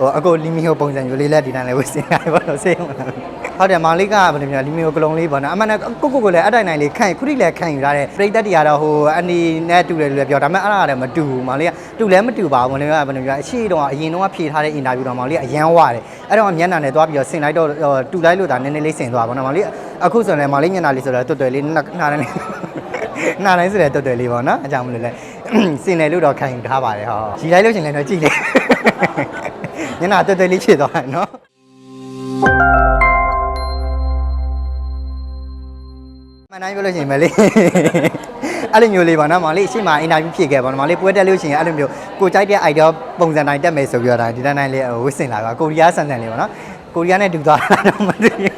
ဟိုအကိုလီမီဟိုပုံစံမျိုးလေးလက်ဒီတိုင်းလေးဝတ်စင်လိုက်ပါတော့စေးအောင်ဟုတ်တယ်မောင်လေးကဘယ်လိုမျိုးလီမီဟိုကလုံးလေးပေါ့နော်အမှန်တကိုကိုကိုလည်းအတိုင်းတိုင်းလေးခံခုထိလည်းခံယူရတဲ့ပြိသက်တရားတော့ဟိုအနီနဲ့တူတယ်လို့လည်းပြောဒါပေမဲ့အဲ့ဒါလည်းမတူဘူးမောင်လေးကတူလည်းမတူပါဘူးမောင်လေးကဘယ်လိုမျိုးအရှိတော့အရင်တော့ဖြေထားတဲ့အင်တာဗျူးတော့မောင်လေးကအရန်ဝရတယ်အဲ့တော့မျက်နှာနဲ့သွားပြီးတော့ဆင်လိုက်တော့တူလိုက်လို့ဒါနည်းနည်းလေးဆင်သွားပါတော့မောင်လေးအခုဆိုရင်မောင်လေးမျက်နှာလေးဆိုတော့တွတ်တွယ်လေးနှာနှာတိုင်းလေးနားတိုင်းဆိုတဲ့တွတ်တွယ်လေးပေါ့နော်အကြောင်းမလို့လဲစင်တယ်လို့တော့ခံယူထားပါတယ်ဟောရီလိုက်လို့ရှင်လည်းတော့ကြည့်လေ ညနာတွတ်တွယ်လေးဖြစ်သွားတယ်နော်မနိုင်ပြောလို့ရှိရင်မလေးအဲ့လိုမျိုးလေးပါနော်မောင်လေးအရှိမအင်တာဗျူးဖြစ်ခဲ့ပါတော့မောင်လေးပွဲတက်လို့ရှိရင်အဲ့လိုမျိုးကိုကြိုက်တဲ့ idea ပုံစံတိုင်းတက်မယ်ဆိုပြီးတော့ဒါဒီတိုင်းတိုင်းလေးဝစ်စင်လာပါကိုရီးယားဆန်ဆန်လေးပါနော် ကိုရီးယားနဲ့တူသွားတာတော့မသိဘူး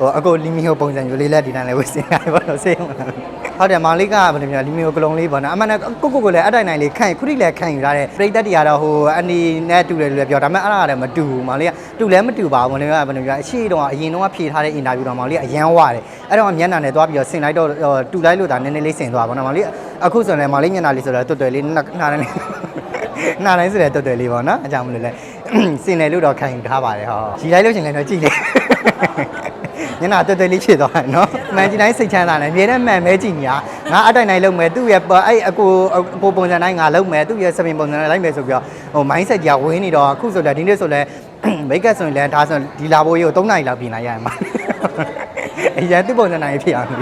ဟိုအကိုလီမီဟိုပုံစံမျိုးလေးလက်ဒီတိုင်းလေးဝစ်စင်လာပါတော့စေးအောင်ဟုတ်တယ်မောင်လေးကဘယ်လိုမျိုးလီမီဟိုကလုံးလေးပေါ့နော်အမှန်တကိုကိုကိုလည်းအတိုင်းတိုင်းလေးခံခုထိလည်းခံယူရတဲ့ပြိသက်တရားတော့ဟိုအနီနဲ့တူတယ်လို့လည်းပြောဒါပေမဲ့အဲ့ဒါလည်းမတူဘူးမောင်လေးကတူလည်းမတူပါဘူးမောင်လေးကဘယ်လိုမျိုးအရှိတော့အရင်တော့ဖြေထားတဲ့အင်တာဗျူးတော့မောင်လေးကအရန်ဝရတယ်အဲ့တော့မျက်နှာနဲ့သွားပြီးတော့ဆင်လိုက်တော့တူလိုက်လို့ဒါနည်းနည်းလေးဆင်သွားပါတော့မောင်လေးအခုဆိုရင်မောင်လေးမျက်နှာလေးဆိုတော့တွတ်တွယ်လေးနှာနှာတိုင်းလေးနားတိုင်းဆိုတဲ့တွတ်တွယ်လေးပေါ့နော်အကြောင်းမလို့လဲ စင်တယ်လို့တော့ခံယူထားပါတယ်ဟောရီလိုက်လို့ရှင်လည်းတော့ကြည့်လေညနာတွတ်တွယ်လေးဖြစ်သွားတယ်နော်မှန်ကြည့်တိုင်းစိတ်ချမ်းသာတယ်မြေနဲ့မှန်မဲကြည့်နေတာငါအတိုင်းတိုင်းလုံးမယ်သူ့ရဲ့အဲ့အကိုအကိုပုံစံတိုင်းငါလုံးမယ်သူ့ရဲ့စပင်ပုံစံတိုင်းလိုက်မယ်ဆိုပြီးတော့ဟို mindset ကြီးကဝင်းနေတော့အခုဆိုလည်းဒီနေ့ဆိုလည်းမိတ်ကပ်ဆိုရင်လည်းဒါဆိုဒီလာဖို့ရေကို3နာရီလောက်ပြင်လိုက်ရမှာ အရင်သူ့ပုံစံတိုင်းဖြစ်အောင်လေ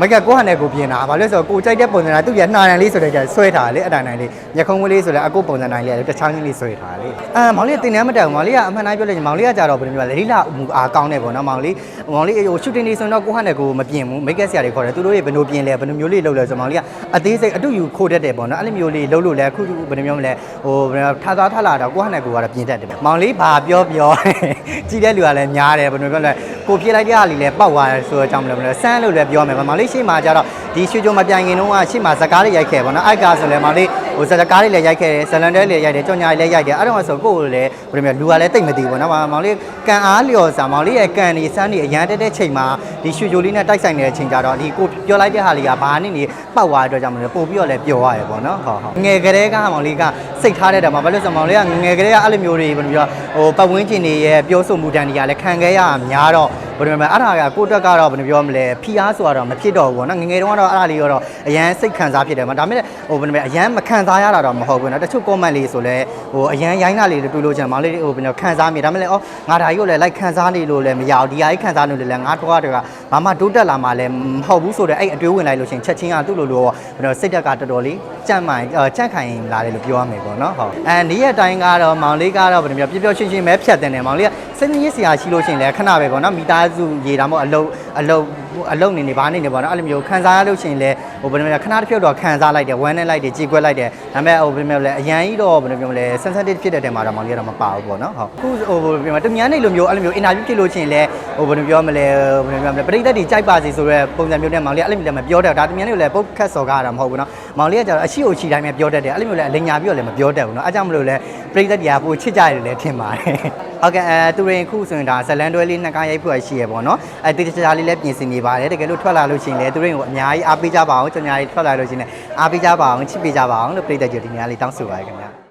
မကကိုဟာနဲ့ကိုပြင်တာဘာလို့လဲဆိုတော့ကိုကြိုက်တဲ့ပုံစံတိုင်းသူ့ရနှာတန်လေးဆိုတဲ့ကြဆွဲထားလေအတိုင်းတိုင်းလေးညခုံးကလေးဆိုလည်းအကုပုံစံတိုင်းလေးတချောင်းကြီးလေးဆွဲထားလေအာမောင်လေးတင်တန်းမတက်ဘူးမောင်လေးကအမှန်တိုင်းပြောလို့မောင်လေးကကြတော့ဘယ်လိုမျိုးလဲလိလာမူအားကောင်းနေပေါ့နော်မောင်လေးမောင်လေးဟိုရှူတင်နေဆိုတော့ကိုဟာနဲ့ကိုမပြင်ဘူးမိတ်ကက်ဆရာတွေခေါ်တယ်သူတို့တွေဘယ်လိုပြင်လဲဘယ်လိုမျိုးလေးလုပ်လဲဆိုမောင်လေးကအသေးစိတ်အတူယူခိုးတတ်တယ်ပေါ့နော်အဲ့လိုမျိုးလေးလုပ်လို့လဲအခုဘယ်လိုမျိုးမလဲဟိုထားသွားထားလာတော့ကိုဟာနဲ့ကိုကတော့ပြင်တတ်တယ်မောင်လေးဘာပြောပြောကြည့်တဲ့လူကလည်းများတယ်ဘယ်လိုပြောလဲ ကိုပြေးလိုက်တဲ့ဟာလေးလည်းပောက်သွားတယ်ဆိုတော့ကြောင့်မလို့မလဲဆန်းလို့လည်းပြောမယ်မောင်လေးရှေ့မှာကြတော့ဒီရွှေကြုံမပြိုင်ခင်တုန်းကရှေ့မှာဇကားလေးရိုက်ခဲ့ပေါ့နော်အိုက်ကာဆိုလည်းမောင်လေး ဟိုဇကားလေးလည်းရိုက်ခဲ့တယ်ဇလန်တဲလေးရိုက်တယ်ကြောင်ညာလေးလည်းရိုက်တယ်အဲ့တော့ဆိုကိုယ်လည်းဘယ်လိုမျိုးလူကလည်းတိတ်မသိဘူးပေါ့နော်မောင်လေးကန်အားလျော်စာမောင်လေးရဲ့ကန်ဒီစမ်းဒီအရန်တက်တဲ့ချိန်မှာဒီရွှေကြိုလေးနဲ့တိုက်ဆိုင်နေတဲ့ချိန်ကြတော့ဒီကိုပြောလိုက်တဲ့ဟာလေးကဘာနည်းနေပောက်သွားတဲ့အတွက်ကြောင့်မလို့ပို့ပြီးတော့လည်းပျော်ရတယ်ပေါ့နော်ဟုတ်ဟုတ်ငယ်ကလေးကမောင်လေးကစိတ်ထားတဲ့တောင်မှဘာလို့ဆိုမောင်လေးကငယ်ကလေးကအဲ့လိုမျိုးတွေဘယ်လိုပြောဟိုပတ်ဝန်းကျင်တွေရဲ့ပြောဆိုမှုတန်တွေကလည်းခံခဲ့ရတာများတော့ ဘယ်လိုလဲအဲ့ဒါကကိုတက်ကတော့ဘယ်လိုပြောမလဲဖီအားဆိုတော့မဖြစ်တော့ဘူးပေါ့နော်ငငယ်တုန်းကတော့အဲ့ဒါလေးကတော့အရန်စိတ်ခံစားဖြစ်တယ်မှာဒါပေမဲ့ဟိုဘယ်လိုလဲအရန်မခံစားရတာတော့မဟုတ်ဘူးနော်တချို့ comment လေးဆိုလဲဟိုအရန်ရိုင်းတာလေးတွေတွေ့လို့ချင်မောင်လေးဟိုဘယ်လိုခံစားမိဒါပေမဲ့လည်းအော်ငါဒါကြီးကိုလည်းလိုက်ခံစားနေလို့လည်းမရဘူးဒီဟာကြီးခံစားနေလို့လည်းငါတော့တော့ဘာမှတိုးတက်လာမှလည်းမဟုတ်ဘူးဆိုတော့အဲ့အတွေးဝင်လိုက်လို့ချင်းချက်ချင်းကသူ့လိုလိုဘယ်လိုစိတ်တက်ကတော်တော်လေးကြန့်မှန်ကြန့်ခိုင်လာတယ်လို့ပြောရမယ်ပေါ့နော်ဟုတ်အဲနေ့ရက်တိုင်းကတော့မောင်လေးကတော့ဘယ်လိုပြောပျော်ပျော်ရွှင်ရွှင်ပဲဖြတ်တယ်နေမောင်လေးက စိတ်ရင်းစရာရှိလို့ချင်းလည်းခဏပဲပေါ့နော်မိသားစုရေတာမို့အလုံးအလုံးအလုံးနေနေဘာနေနေပေါ့နော်အဲ့လိုမျိုးခံစားရလို့ချင်းလည်းဟိုဘယ်လိုလဲခဏတစ်ဖြုတ်တော့ခံစားလိုက်တယ်ဝမ်းနဲ့လိုက်တယ်ကြေကွက်လိုက်တယ်ဒါပေမဲ့ဟိုဘယ်လိုလဲအရန်ကြီးတော့ဘယ်လိုပြောမလဲ sensitive ဖြစ်တဲ့တဲမှာတော့မောင်လေးကတော့မပါဘူးပေါ့နော်ဟုတ်အခုဟိုဘယ်လိုပြောမလဲတမြန်နေလိုမျိုးအဲ့လိုမျိုး interview ဖြစ်လို့ချင်းလည်းဟိုဘယ်လိုပြောမလဲဘယ်လိုပြောမလဲပရိသတ်တွေကြိုက်ပါစေဆိုတော့ပုံစံမျိုးနဲ့မောင်လေးအဲ့လိုမျိုးလည်းမပြောတတ်ဒါတမြန်လေးလည်းပုတ်ခတ်စော်ကားတာမဟုတ်ဘူးနော်မောင်လေးကကျတော့အရှိအရှိတိုင်းပဲပြောတတ်တယ်အဲ့လိုမျိုးလည်းအလင်ညာပြီးတော့လည်းမပြောတတ်ဘူးနော်အဲ့ကြောင့်မလို့လဲပရိသတ်တွေကပိုချစ်ကြတယ်လည်းထင်ပါတယ် ဟုတ်ကဲ့အဲသူရင်ခုဆိုရင်ဒါဇလန်တွဲလေးနှစ်ကားရိုက်ဖို့ရှိရပေါ့နော်အဲတေချာလေးလည်းပြင်ဆင်နေပါတယ်တကယ်လို့ထွက်လာလို့ရှိရင်လည်းသူရင်ကိုအများကြီးအားပေးကြပါအောင်ကျွန်တော်ကြီးထွက်လာလို့ရှိရင်လည်းအားပေးကြပါအောင်ချစ်ပေးကြပါအောင်လို့ပရိသတ်ကြဒီနေရာလေးတောင်းဆိုပါရခင်ဗျာ